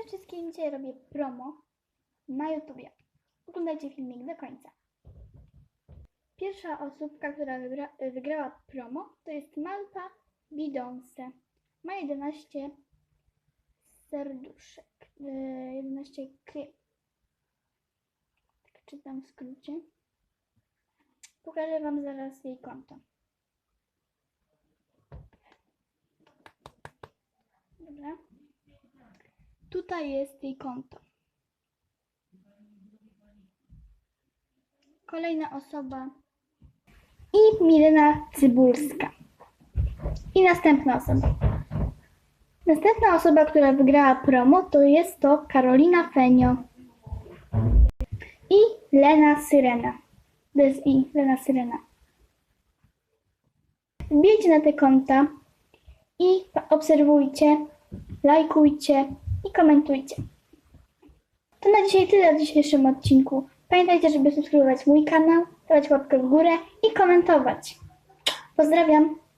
Cześć wszystkim, dzisiaj robię promo na YouTubie. Oglądajcie filmik do końca. Pierwsza osóbka, która wygra, wygrała promo, to jest Malpa Bidonce. Ma 11 serduszek. Yy, 11 k. Tak czytam w skrócie. Pokażę Wam zaraz jej konto. Dobra. Tutaj jest jej konto. Kolejna osoba. I Milena Cybulska. I następna osoba. Następna osoba, która wygrała promo, to jest to Karolina Fenio. I Lena Syrena. Bez i, Lena Syrena. Wbijcie na te konta i obserwujcie, lajkujcie i komentujcie. To na dzisiaj tyle w dzisiejszym odcinku. Pamiętajcie, żeby subskrybować mój kanał, dawać łapkę w górę i komentować. Pozdrawiam!